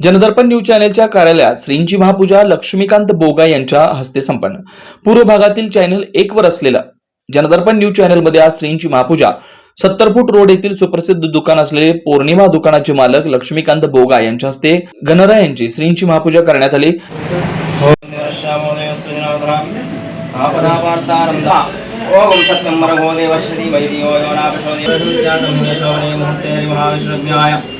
जनदर्पण news चॅनेलच्या कार्यालयात श्रींची महापूजा लक्ष्मीकांत बोगा यांच्या हस्ते संपन्न. पूर्व भागातील चॅनल एक वर असलेलं जनदर्पण न्यूज चॅनेलमध्ये आज श्रींची महापूजा. सत्तर फूट रोड येथील सुप्रसिद्ध दुकान असलेले पौर्णिमा दुकानाचे मालक लक्ष्मीकांत बोगा यांच्या हस्ते गणरायांची श्रींची महापूजा करण्यात आली. ओम सत्यंबर गो देवश्री वैदियो कृष्णाकावेरे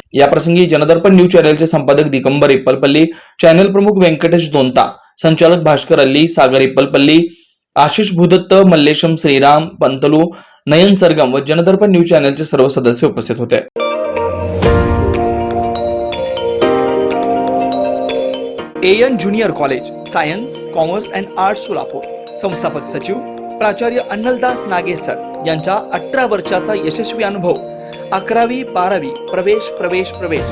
याप्रसंगी जनदर्पण न्यूज चॅनलचे संपादक दिगंबर इप्पलपल्ली चॅनेल प्रमुख व्यंकटेश दोंता संचालक भास्कर अल्ली सागर इप्पलपल्ली आशिष भूदत्त मल्लेशम श्रीराम पंतलू नयन सरगम व जनदर्पण न्यूज चॅनलचे सर्व सदस्य उपस्थित होते. AN junior college science commerce and arts Solapur. संस्थापक सचिव प्राचार्य अन्नलदास नागेसर यांच्या अठरा वर्षाचा यशस्वी अनुभव अकरावी बारावी प्रवेश प्रवेश प्रवेश.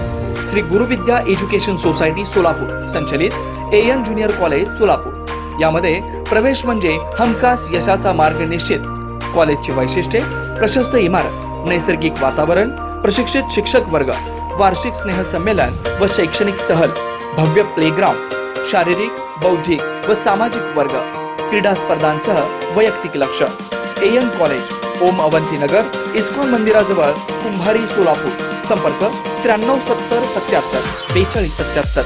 श्री गुरुविद्या एज्युकेशन सोसायटी सोलापूर संचलित एएन ज्युनियर कॉलेज सोलापूर. यामध्ये प्रवेश म्हणजे हमखास यशाचा मार्ग निश्चित. कॉलेजची वैशिष्ट्ये प्रशस्त इमारत नैसर्गिक वातावरण प्रशिक्षित शिक्षक वर्ग वार्षिक स्नेहसंमेलन व शैक्षणिक सहल भव्य प्लेग्राउंड शारीरिक बौद्धिक व सामाजिक वर्ग क्रीडा स्पर्धांसह वैयक्तिक लक्ष AN college Om Avantinagar ISKCON मंदिराजवळ कुंभारी सोलापूर. संपर्क त्र्याण्णव सत्तर सत्याहत्तर बेचाळीस सत्याहत्तर.